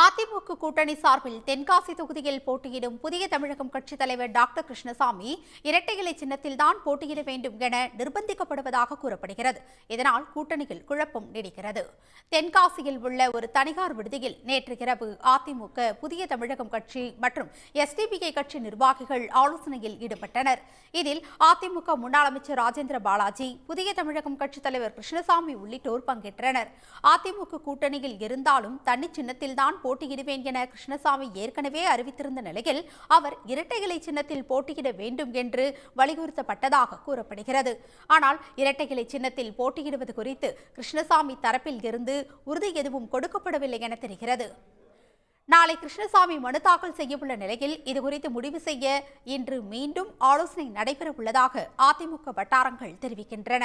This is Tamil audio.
அதிமுக கூட்டணி சார்பில் தென்காசி தொகுதியில் போட்டியிடும் புதிய தமிழகம் கட்சித் தலைவர் டாக்டர் கிருஷ்ணசாமி இரட்டை இலை சின்னத்தில்தான் போட்டியிட வேண்டும் என நிர்பந்திக்கப்படுவதாக கூறப்படுகிறது. இதனால் கூட்டணியில் குழப்பம் நீடிக்கிறது. தென்காசியில் உள்ள ஒரு தனியார் விடுதியில் நேற்று இரவு அதிமுக புதிய தமிழகம் கட்சி மற்றும் எஸ்டிபிஐ கட்சி நிர்வாகிகள் ஆலோசனையில் ஈடுபட்டனர். இதில் அதிமுக முன்னாள் அமைச்சர் ராஜேந்திர பாலாஜி புதிய தமிழகம் கட்சித் தலைவர் கிருஷ்ணசாமி உள்ளிட்டோர் பங்கேற்றனர். அதிமுக கூட்டணியில் இருந்தாலும் தனி சின்னத்தில்தான் போட்டியிடுவேன் என கிருஷ்ணசாமி ஏற்கனவே அறிவித்திருந்த நிலையில் அவர் இரட்டை இலை சின்னத்தில் போட்டியிட வேண்டும் என்று வலியுறுத்தப்பட்டதாக கூறப்படுகிறது. ஆனால் இரட்டை இலை சின்னத்தில் போட்டியிடுவது குறித்து கிருஷ்ணசாமி தரப்பில் இருந்து உறுதி எதுவும் கொடுக்கப்படவில்லை என தெரிகிறது. நாளை கிருஷ்ணசாமி மனு தாக்கல் செய்யவுள்ள நிலையில் இதுகுறித்து முடிவு செய்ய இன்று மீண்டும் ஆலோசனை நடைபெற உள்ளதாக அதிமுக வட்டாரங்கள் தெரிவிக்கின்றன.